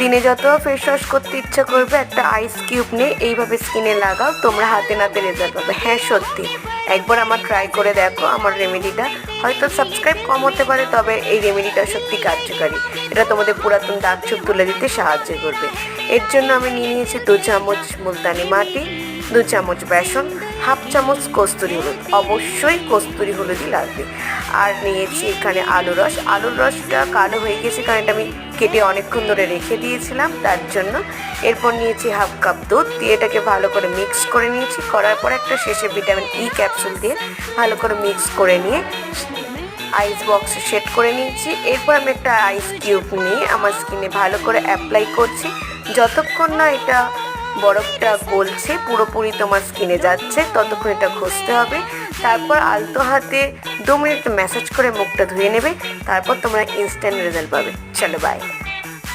দিনে যত face wash করতে ইচ্ছা করবে, একটা আইস কিউব নিয়ে এইভাবে স্কিনে লাগাও, তোমরা হাতে নাতে রেজাল্ট পাবে। হ্যাঁ সত্যি। একবার আমার ট্রাই করে দেখো, আমার রেমেডিটা হয়তো সাবস্ক্রাইব কম হতে পারে, তবে এই রেমেডিটা সত্যি কার্যকারী। এটা তোমাদের পুরাতন দাগ ছোপ তুলে দিতে সাহায্য করবে। এর জন্য আমি নিয়ে নিয়েছি দু চামচ মুলতানি মাটি, দু চামচ বেসন হাফ চামচ কস্তুরি হলুদ। অবশ্যই কস্তুরি হলুদই লাগবে। আর নিয়েছি এখানে আলু রস। আলুর রসটা কালো হয়ে গেছে কারণ এটা আমি কেটে অনেকক্ষণ ধরে রেখে দিয়েছিলাম, তার জন্য। এরপর নিয়েছি হাফ কাপ দুধ। দিয়ে এটাকে ভালো করে মিক্স করে নিয়েছি। করার পর একটা শেষে ভিটামিন ই ক্যাপসুল দিয়ে ভালো করে মিক্স করে নিয়ে আইস বক্সে সেট করে নিয়েছি। এরপর আমি একটা আইস কিউব নিয়ে আমার স্কিনে ভালো করে অ্যাপ্লাই করছি। যতক্ষণ না এটা বরফটা গলছে, পুরোপুরি তোমার স্কিনে যাচ্ছে, ততক্ষণ এটা ঘষতে হবে। তারপর আলতো হাতে দু মিনিট ম্যাসাজ করে মুখটা ধুয়ে নেবে, তারপর তোমরা ইনস্ট্যান্ট রেজাল্ট পাবে। চলো বাই